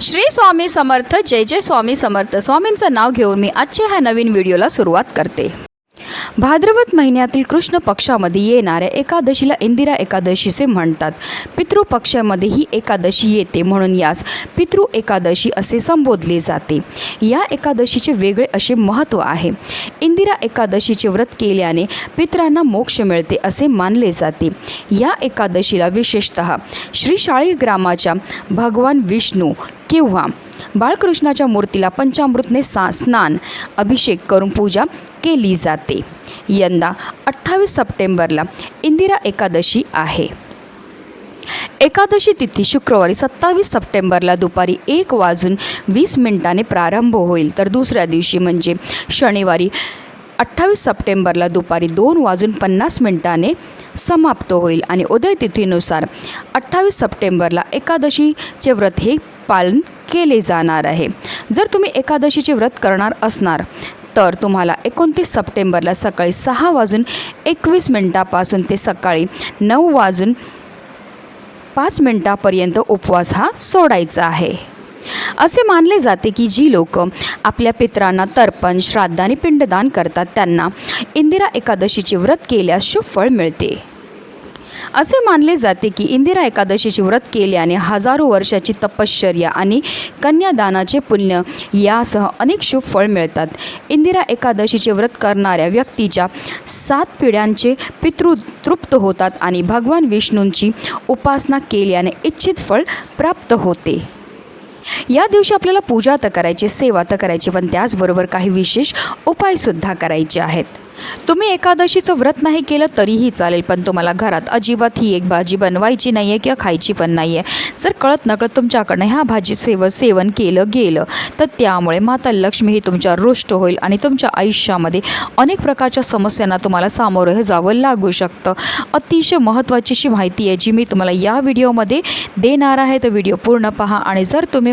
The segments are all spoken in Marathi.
श्री स्वामी समर्थ जय जय स्वामी समर्थ. स्वामींचं नाव घेऊन मी आजच्या ह्या नवीन व्हिडिओला सुरुवात करते. भाद्रवत महिन्यातील कृष्ण पक्षामध्ये येणाऱ्या एकादशीला इंदिरा एकादशीचे म्हणतात. पितृपक्षामध्ये ही एकादशी येते म्हणून यास पितृ एकादशी असे संबोधले जाते. या एकादशीचे वेगळे असे महत्त्व आहे. इंदिरा एकादशीचे व्रत केल्याने पितरांना मोक्ष मिळते असे मानले जाते. या एकादशीला विशेषत श्री ग्रामाच्या भगवान विष्णू किंवा बाळकृष्णाच्या मूर्तीला पंचामृतने सा स्नान अभिषेक करून पूजा केली जाते. यंदा अठ्ठावीस सप्टेंबरला इंदिरा एकादशी आहे. एकादशी तिथी शुक्रवारी सत्तावीस सप्टेंबरला दुपारी एक वाजून वीस मिनिटाने प्रारंभ होईल. तर दुसऱ्या दिवशी म्हणजे शनिवारी अठ्ठावीस सप्टेंबरला दुपारी दोन वाजून पन्नास मिनिटाने समाप्त होईल. आणि उदय तिथीनुसार अठ्ठावीस सप्टेंबरला एकादशीचे व्रत हे पालन केले जाणार आहे. जर तुम्ही एकादशीचे व्रत करणार असणार तर तुम्हाला एकोणतीस सप्टेंबरला सकाळी सहा वाजून एकवीस मिनटापासून ते सकाळी नऊ वाजून पाच मिनटापर्यंत उपवास हा सोडायचा आहे. असे मानले जाते की जी लोक आपल्या पित्रांना तर्पण श्राद्ध आणि पिंडदान करतात त्यांना इंदिरा एकादशीचे व्रत केल्यास शुभ फळ मिळते. असे मानले जाते की इंदिरा एकादशीचे व्रत केल्याने हजारो वर्षाची तपश्चर्या आणि कन्यादानाचे पुण्य यासह अनेक शुभ फळ मिळतात. इंदिरा एकादशीचे व्रत करणाऱ्या व्यक्तीच्या सात पिढ्यांचे पितृ तृप्त होतात आणि भगवान विष्णूंची उपासना केल्याने इच्छित फळ प्राप्त होते. या दिवशी आपल्याला पूजा तर करायची सेवा तर करायची पण त्याचबरोबर काही विशेष उपायसुद्धा करायचे आहेत. तुम्ही एकादशीचं व्रत नाही केलं तरीही चालेल पण तुम्हाला घरात अजिबात ही एक भाजी बनवायची नाही आहे किंवा खायची पण नाही आहे जर कळत नकळत तुमच्याकडनं ह्या भाजी सेव सेवन केलं गेलं तर त्यामुळे माता लक्ष्मी ही तुमच्या रुष्ट होईल आणि तुमच्या आयुष्यामध्ये अनेक प्रकारच्या समस्यांना तुम्हाला सामोरं जावं लागू शकतं. अतिशय महत्त्वाची अशी माहिती आहे जी मी तुम्हाला या व्हिडिओमध्ये देणार आहे. तर व्हिडिओ पूर्ण पहा आणि जर तुम्ही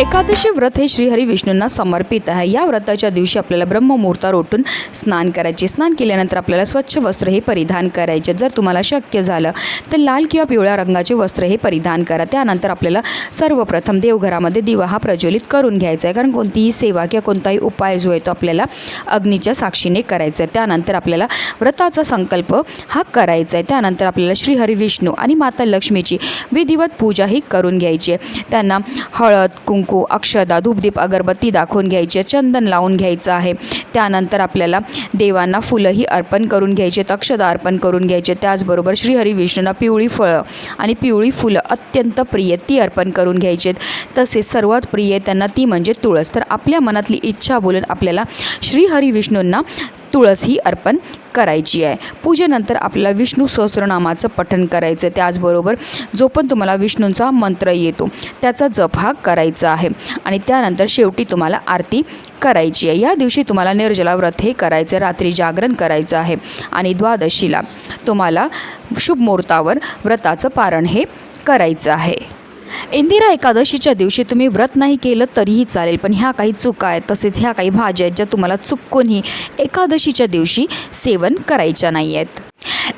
एकादशी व्रत हे श्रीहरी विष्णूंना समर्पित आहे. या व्रताच्या दिवशी आपल्याला ब्रह्ममुहूर्तावर उठून स्नान करायचे. स्नान केल्यानंतर आपल्याला स्वच्छ वस्त्र हे परिधान करायचे. जर तुम्हाला शक्य झालं तर लाल किंवा पिवळ्या रंगाचे वस्त्र हे परिधान करा. त्यानंतर आपल्याला सर्वप्रथम देवघरामध्ये दिवा हा प्रज्वलित करून घ्यायचा आहे. कारण कोणतीही सेवा किंवा कोणताही उपाय जो आहे तो आपल्याला अग्नीच्या साक्षीने करायचा आहे. त्यानंतर आपल्याला व्रताचा संकल्प हा करायचा आहे. त्यानंतर आपल्याला श्रीहरी विष्णू आणि माता लक्ष्मीची विधिवत पूजा ही करून घ्यायची आहे. त्यांना हळद कुंकू अक्षदा धूपदीप अगरबत्ती दाखवून घ्यायची चंदन लावून घ्यायचं आहे. त्यानंतर आपल्याला देवांना फुलंही अर्पण करून घ्यायचे अक्षदा अर्पण करून घ्यायचे. त्याचबरोबर श्रीहरी विष्णूंना पिवळी फळं आणि पिवळी फुलं अत्यंत प्रिय ती अर्पण करून घ्यायचे तसेच सर्वात प्रिय त्यांना ती म्हणजे तुळस. तर आपल्या मनातली इच्छा बोलून आपल्याला श्रीहरी विष्णूंना तुळस ही अर्पण करायची आहे. पूजेनंतर आपल्याला विष्णू सहस्त्रनामाचं पठण करायचं आहे. त्याचबरोबर जो पण तुम्हाला विष्णूंचा मंत्र येतो त्याचा जप हा करायचा आहे. आणि त्यानंतर शेवटी तुम्हाला आरती करायची आहे. या दिवशी तुम्हाला निर्जला व्रत हे करायचं रात्री जागरण करायचं आहे. आणि द्वादशीला तुम्हाला शुभ मुहूर्तावर व्रताचं पारण हे करायचं आहे. इंदिरा एकादशीच्या दिवशी तुम्ही व्रत नाही केलं तरीही चालेल पण ह्या काही चुका आहेत तसेच ह्या काही भाज्या आहेत ज्या तुम्हाला चुकूनही एकादशीच्या दिवशी सेवन करायच्या नाही आहेत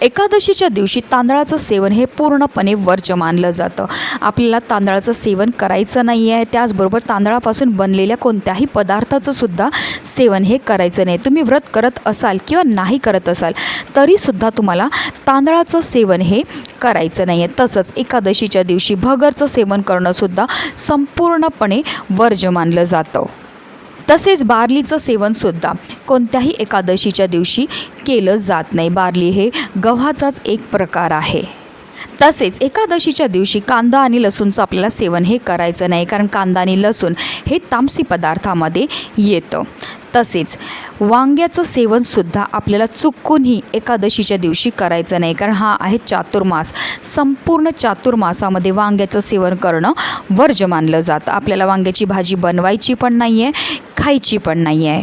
एकादशीच्या दिवशी तांदळाचं सेवन हे पूर्णपणे वर्ज्य मानलं जातं. आपल्याला तांदळाचं सेवन करायचं नाही आहे त्याचबरोबर तांदळापासून बनलेल्या कोणत्याही पदार्थाचं सुद्धा सेवन हे करायचं नाही. तुम्ही व्रत करत असाल किंवा नाही करत असाल तरीसुद्धा तुम्हाला तांदळाचं सेवन हे करायचं नाही आहे तसंच एकादशीच्या दिवशी भगरचं सेवन करणंसुद्धा संपूर्णपणे वर्ज्य मानलं जातं. तसेच बार्लीचं सेवनसुद्धा कोणत्याही एकादशीच्या दिवशी केलं जात नाही. बार्ली हे गव्हाचाच एक प्रकार आहे. तसेच एकादशीच्या दिवशी कांदा आणि लसूणचं आपल्याला सेवन हे करायचं नाही कारण कांदा आणि लसूण हे तामसी पदार्थामध्ये येतं. तसेच वांग्याचं सेवनसुद्धा आपल्याला चुकूनही एकादशीच्या दिवशी करायचं नाही कारण हा आहे चातुर्मास. संपूर्ण चातुर्मासामध्ये वांग्याचं सेवन करणं वर्ज मानलं जातं. आपल्याला वांग्याची भाजी बनवायची पण नाही आहे खायची पण नाही आहे.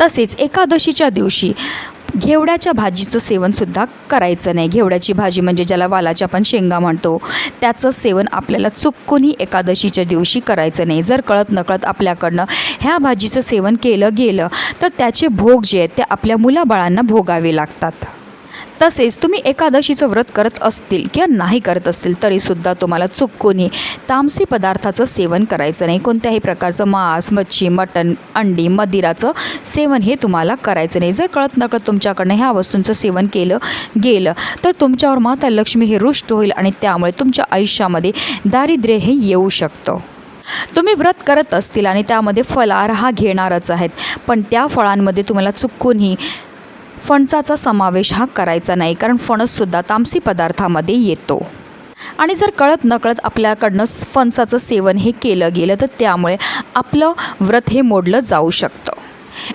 तसेच एकादशीच्या दिवशी घेवड्याच्या भाजीचं सेवनसुद्धा करायचं नाही. घेवड्याची भाजी म्हणजे ज्याला वालाच्या आपण शेंगा म्हणतो त्याचं सेवन आपल्याला चुकूनही एकादशीच्या दिवशी करायचं नाही. जर कळत नकळत आपल्याकडनं ह्या भाजीचं सेवन केलं गेलं तर त्याचे भोग जे आहेत ते आपल्या मुलाबाळांना भोगावे लागतात. तसेच तुम्ही एकादशीचं व्रत करत असतील किंवा नाही करत असतील तरीसुद्धा तुम्हाला चुकूनही तामसी पदार्थाचं सेवन करायचं नाही. कोणत्याही प्रकारचं मांस मच्छी मटण अंडी मदिराचं सेवन हे तुम्हाला करायचं नाही. जर कळत नकळत तुमच्याकडनं ह्या वस्तूंचं सेवन केलं गेलं तर तुमच्यावर माता लक्ष्मी हे रुष्ट होईल आणि त्यामुळे तुमच्या आयुष्यामध्ये दारिद्र्य हे येऊ शकतं. तुम्ही व्रत करत असतील आणि त्यामध्ये फलार हा घेणारच आहेत पण त्या फळांमध्ये तुम्हाला चुकूनही फणसाचा समावेश हा करायचा नाही कारण फणससुद्धा तामसी पदार्थामध्ये येतो. आणि जर कळत नकळत आपल्याकडनं फणसाचं सेवन हे केलं गेलं तर त्यामुळे आपलं व्रत हे मोडलं जाऊ शकतं.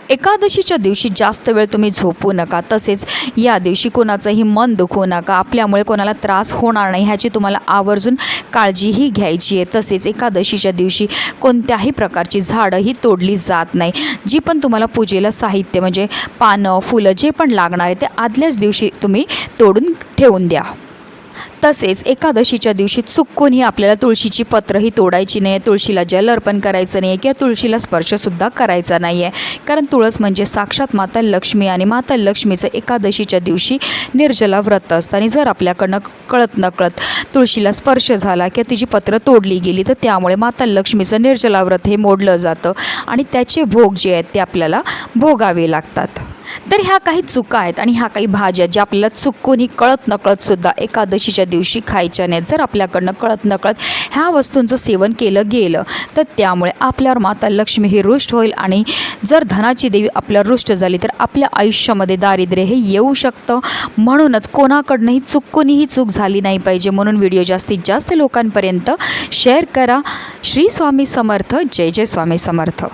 एकादशीच्या दिवशी जास्त वेळ तुम्ही झोपू नका. तसेच या दिवशी कोणाचंही मन दुखवू नका. आपल्यामुळे कोणाला त्रास होणार नाही ह्याची तुम्हाला आवर्जून काळजीही घ्यायची आहे. तसेच एकादशीच्या दिवशी कोणत्याही प्रकारची झाडं ही तोडली जात नाही. जी पण तुम्हाला पूजेला साहित्य म्हणजे पानं फुलं जे पण लागणार आहे ते आदल्याच दिवशी तुम्ही तोडून ठेवून द्या. तसेच एकादशीच्या दिवशी चुकूनही आपल्याला तुळशीची पत्रही तोडायची नाही आहे तुळशीला जल अर्पण करायचं नाही आहे किंवा तुळशीला स्पर्शसुद्धा करायचा नाही आहे कारण तुळस म्हणजे साक्षात माता लक्ष्मी आणि माता लक्ष्मीचं एकादशीच्या दिवशी निर्जला व्रत असतं. आणि जर आपल्याकडनं कळत नकळत तुळशीला स्पर्श झाला किंवा तिची पत्र तोडली गेली तर त्यामुळे माता लक्ष्मीचं निर्जला व्रत हे मोडलं जातं. आणि त्याचे भोग जे आहेत ते आपल्याला भोगावे लागतात. तर ह्या काही चुका आहेत आणि ह्या काही भाज्या ज्या आपल्याला चुकूनही कळत नकळत सुद्धा एकादशीच्या दिवशी खायच्या नाहीत. जर आपल्याकडनं कळत नकळत ह्या वस्तूंचं सेवन केलं गेलं तर त्यामुळे आपल्यावर माता लक्ष्मी ही रुष्ट होईल आणि जर धनाची देवी आपल्यावर रुष्ट झाली तर आपल्या आयुष्यामध्ये दारिद्र्य हे येऊ शकतं. म्हणूनच कोणाकडनंही चुकूनही चूक झाली नाही पाहिजे म्हणून व्हिडिओ जास्तीत जास्त लोकांपर्यंत शेअर करा. श्री स्वामी समर्थ. जय जय स्वामी समर्थ.